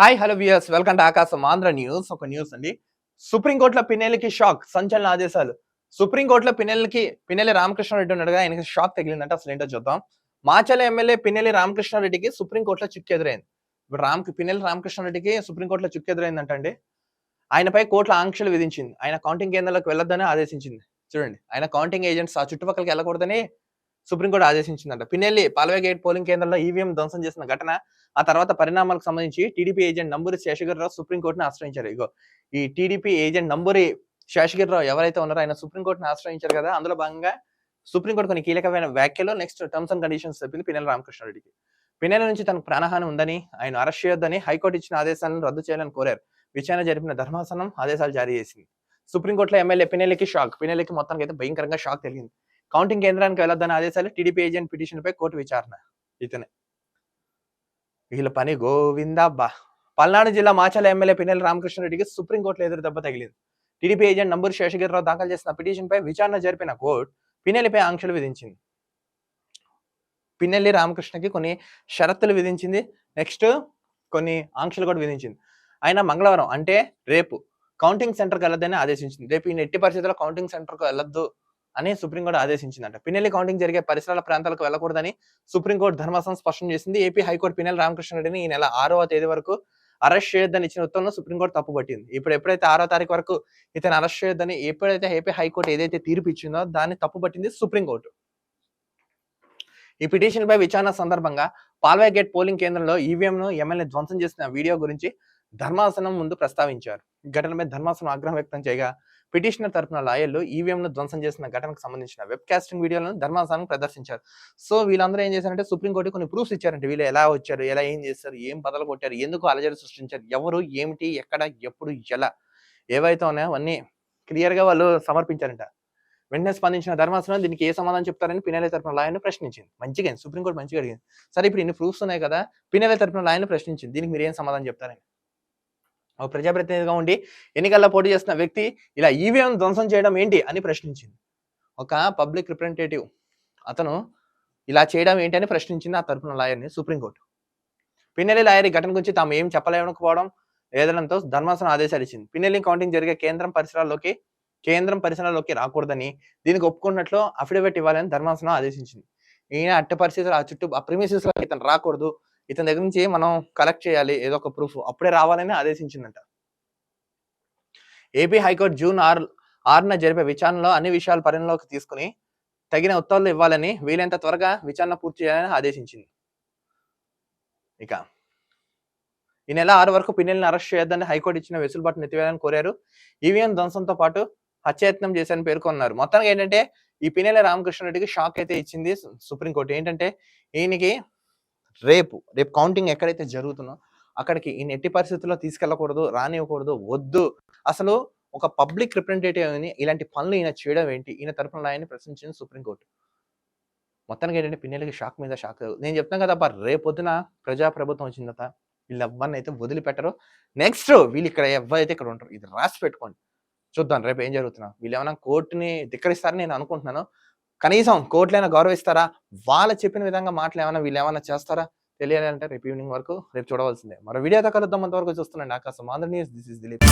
Hi hello viewers welcome to Aakasam Andhra news ఒక news అండి. సుప్రీంకోర్టులో పిన్నెలకి షాక్ సంచలన ఆదేశాలు. సుప్రీంకోర్టులో పిన్నెలకి పిన్నెల్లి రామకృష్ణారెడ్డి ఉన్నాడుగా ఆయనకి షాక్ తగిలిందంటే అసలు ఏంటో చూద్దాం. మాచల ఎమ్మెల్యే పిన్నెల్లి రామకృష్ణారెడ్డికి సుప్రీంకోర్టులో చిక్కు ఎదురైంది. ఇప్పుడు రామ్ పిన్నెల్లి రామకృష్ణారెడ్డికి సుప్రీంకోర్టులో చిక్కు ఎదురైందంట ఆయనపై కోర్టులో ఆంక్షలు విధించింది. ఆయన కౌంటింగ్ కేంద్రాలకు వెళ్ళొద్దని ఆదేశించింది. చూడండి. ఆయన కౌంటింగ్ ఏజెంట్స్ ఆ చుట్టుపక్కలకి వెళ్ళకూడదని సుప్రీంకోర్టు ఆదేశించిందంట. పిన్నెల్లి పాల్వే గేట్ పోలింగ్ కేంద్రంలో ఈవీఎం ధ్వంసం చేసిన ఘటన ఆ తర్వాత పరిణామాలకు సంబంధించి టీడీపీ ఏజెంట్ నంబూరి శేషగిరిరావు సుప్రీంకోర్టును ఆశ్రయించారు. ఇగో ఈ టీడీపీ ఏజెంట్ నంబూరి శేషగిరిరావు ఎవరైతే ఉన్నారో ఆయన సుప్రీంకోర్టును ఆశ్రయించారు కదా. అందులో భాగంగా సుప్రీంకోర్టు కొన్ని కీలకమైన వ్యాఖ్యలో నెక్స్ట్ టర్మ్స్ అండ్ కండిషన్స్ చెప్పింది పిన్నెల రామకృష్ణారెడ్డికి. పిన్నెల నుంచి తనకు ప్రాణహాని ఉందని ఆయన అరెస్ట్ చేయొద్దని హైకోర్టు ఇచ్చిన ఆదేశాలను రద్దు చేయాలని కోరారు. విచారణ జరిపిన ధర్మాసనం ఆదేశాలు జారీ చేసింది. సుప్రీంకోర్టులో ఎమ్మెల్యే పిన్నెలకి షాక్. పిన్నెలకి మొత్తానికి అయితే భయంకరంగా షాక్ తెలిగింది కౌంటింగ్ కేంద్రానికి వెళ్ళొద్దని ఆదేశాలు టీడీపీ ఏజెంట్ పిటిషన్ పై కోర్టు విచారణ. ఇతనే. వీళ్ళ పని గోవిందబ్బా. పల్నాడు జిల్లా మాచల ఎమ్మెల్యే పిన్నెల రామకృష్ణారెడ్డికి సుప్రీంకోర్టులో ఎదురు దెబ్బ తగిలింది. టీడీపీ ఏజెంట్ నంబూరు శేషగిరిరావు దాఖలు చేసిన పిటిషన్పై విచారణ జరిపిన కోర్టు పిన్నెలిపై ఆంక్షలు విధించింది. పిన్నెల్లి రామకృష్ణకి కొన్ని షరతులు విధించింది. నెక్స్ట్ కొన్ని ఆంక్షలు కూడా విధించింది. ఆయన మంగళవారం అంటే రేపు కౌంటింగ్ సెంటర్కి వెళ్ళొద్దని ఆదేశించింది. రేపు ఈ ఎట్టి పరిస్థితుల్లో కౌంటింగ్ సెంటర్కి వెళ్ళొద్దు అని సుప్రీంకోర్టు ఆదేశించిందంట. పిన్నెల్లి కౌంటింగ్ జరిగే పరిసరాల ప్రాంతాలకు వెళ్ళకూడదని సుప్రీంకోర్టు ధర్మాసనం స్పష్టం చేసింది. ఏపీ హైకోర్టు పిన్నెల్లి రామకృష్ణారెడ్డిని ఈ నెల ఆరవ తేదీ వరకు అరెస్ట్ చేయొద్దని ఇచ్చిన ఉత్తర్వులను సుప్రీంకోర్టు తప్పుపట్టింది ఇప్పుడు ఎప్పుడైతే ఆరో తారీఖు వరకు ఇతను అరెస్ట్ చేయొద్దని ఎప్పుడైతే ఏపీ హైకోర్టు ఏదైతే తీర్పు ఇచ్చిందో దాన్ని తప్పుపట్టింది సుప్రీంకోర్టు ఈ పిటిషన్ పై విచారణ సందర్భంగా పాల్వే గేట్ పోలింగ్ కేంద్రంలో ఈవీఎం ను ఎమ్మెల్యే ధ్వంసం చేసిన వీడియో గురించి ధర్మాసనం ముందు ప్రస్తావించారు. ఘటనపై ధర్మాసనం ఆగ్రహం వ్యక్తం చేయగా పిటిషనర్ తరపున లాయర్లు ఈవీఎంను ధ్వంసం చేసిన ఘటనకు సంబంధించిన వెబ్ కాస్టింగ్ వీడియోలను ధర్మాసనం ప్రదర్శించారు. సో వీళ్ళందరూ ఏం చేశారంటే సుప్రీంకోర్టు కొన్ని ప్రూఫ్స్ ఇచ్చారంటే. వీళ్ళు ఎలా వచ్చారు ఎలా ఏం చేస్తారు ఏం బదలు కొట్టారు ఎందుకు అలజడి సృష్టించారు ఎవరు ఏమిటి ఎక్కడ ఎప్పుడు ఎలా ఏవైతే ఉన్నాయో అవన్నీ క్లియర్గా వాళ్ళు సమర్పించారంట. వెంటనే స్పందించిన ధర్మాసనం దీనికి ఏ సమాధానం చెప్తారని పినాలే తరపున లాయర్ను ప్రశ్నించింది. మంచిగా సుప్రీంకోర్టు మంచిగా అడిగింది. సరే ఇప్పుడు ఇన్ని ప్రూఫ్స్ ఉన్నాయి కదా పినాలే తరపున లాయర్ను ప్రశ్నించింది. దీనికి మీరు ఏం సమాధానం చెప్తారని? ఒక ప్రజాప్రతినిధిగా ఉండి ఎన్నికల్లో పోటీ చేస్తున్న వ్యక్తి ఇలా ఈవీఎం ధ్వంసం చేయడం ఏంటి అని ప్రశ్నించింది. ఒక పబ్లిక్ రిప్రజెంటేటివ్ అతను ఇలా చేయడం ఏంటి అని ప్రశ్నించింది ఆ తరపున లాయర్ని సుప్రీంకోర్టు. పిన్నెల్లి లాయర్ ఈ ఘటన గురించి తాము ఏం చెప్పలేకపోవడం లేదనంతో ధర్మాసనం ఆదేశాలు ఇచ్చింది పిన్నెల్లి కౌంటింగ్ జరిగే కేంద్రం పరిసరాల్లోకి కేంద్రం పరిసరాల్లోకి రాకూడదని దీనికి ఒప్పుకున్నట్లు అఫిడవిట్ ఇవ్వాలని ధర్మాసనం ఆదేశించింది. ఈయన అట్టి పరిస్థితులు ఆ చుట్టూ ఆ ప్రిమిసెస్ ఇతను రాకూడదు ఇతని దగ్గర నుంచి మనం కలెక్ట్ చేయాలి ఏదో ఒక ప్రూఫ్ అప్పుడే రావాలని ఆదేశించిందంట. ఏపీ హైకోర్టు జూన్ ఆరు ఆరున జరిపే విచారణలో అన్ని విషయాలు పరిగణలోకి తీసుకుని తగిన ఉత్తర్వులు ఇవ్వాలని వీలైనంత త్వరగా విచారణ పూర్తి చేయాలని ఆదేశించింది. ఇక ఈ నెల ఆరు వరకు పిన్నెల్ని అరెస్ట్ చేయొద్దని హైకోర్టు ఇచ్చిన వెసులుబాటు నెత్తివేయాలని కోరారు. ఈవీఎం ధ్వంసంతో పాటు హత్యాయత్నం చేశారని పేర్కొన్నారు. మొత్తానికి ఏంటంటే ఈ పిన్నెల రామకృష్ణారెడ్డికి షాక్ అయితే ఇచ్చింది సుప్రీంకోర్టు. ఏంటంటే ఈయనకి రేపు రేపు కౌంటింగ్ ఎక్కడైతే జరుగుతుందో అక్కడికి ఈయన ఎట్టి పరిస్థితుల్లో తీసుకెళ్ళకూడదు రానివ్వకూడదు వద్దు. అసలు ఒక పబ్లిక్ రిప్రజెంటేటివ్ అని ఇలాంటి పనులు ఈయన చేయడం ఏంటి? ఈయన తరపున రాయని ప్రశ్నించింది సుప్రీంకోర్టు. మొత్తానికి ఏంటంటే పిన్నెలకి షాక్ మీద షాక్ నేను చెప్తాను కదా రేపొద్దున ప్రజా ప్రభుత్వం వచ్చిన తర్వాత వీళ్ళు ఎవరిని అయితే వదిలిపెట్టరు. నెక్స్ట్ వీళ్ళు ఇక్కడ ఎవరైతే ఇక్కడ ఉంటారు ఇది రాసి పెట్టుకోండి. చూద్దాం రేపు ఏం జరుగుతున్నా వీళ్ళు ఏమైనా కోర్టుని ధిక్కరిస్తారని నేను అనుకుంటున్నాను. కనీసం కోర్టులైనా గౌరవిస్తారా? వాళ్ళు చెప్పిన విధంగా మాటలు ఏమైనా వీళ్ళు ఏమైనా చేస్తారా? తెలియాలి అంటే రేపు ఈవినింగ్ వరకు రేపు చూడవలసిందే. మరో వీడియోతో కలుద్దాం అంతవరకు చూస్తున్నాండి Aakasam Andhra news. This is Dileep.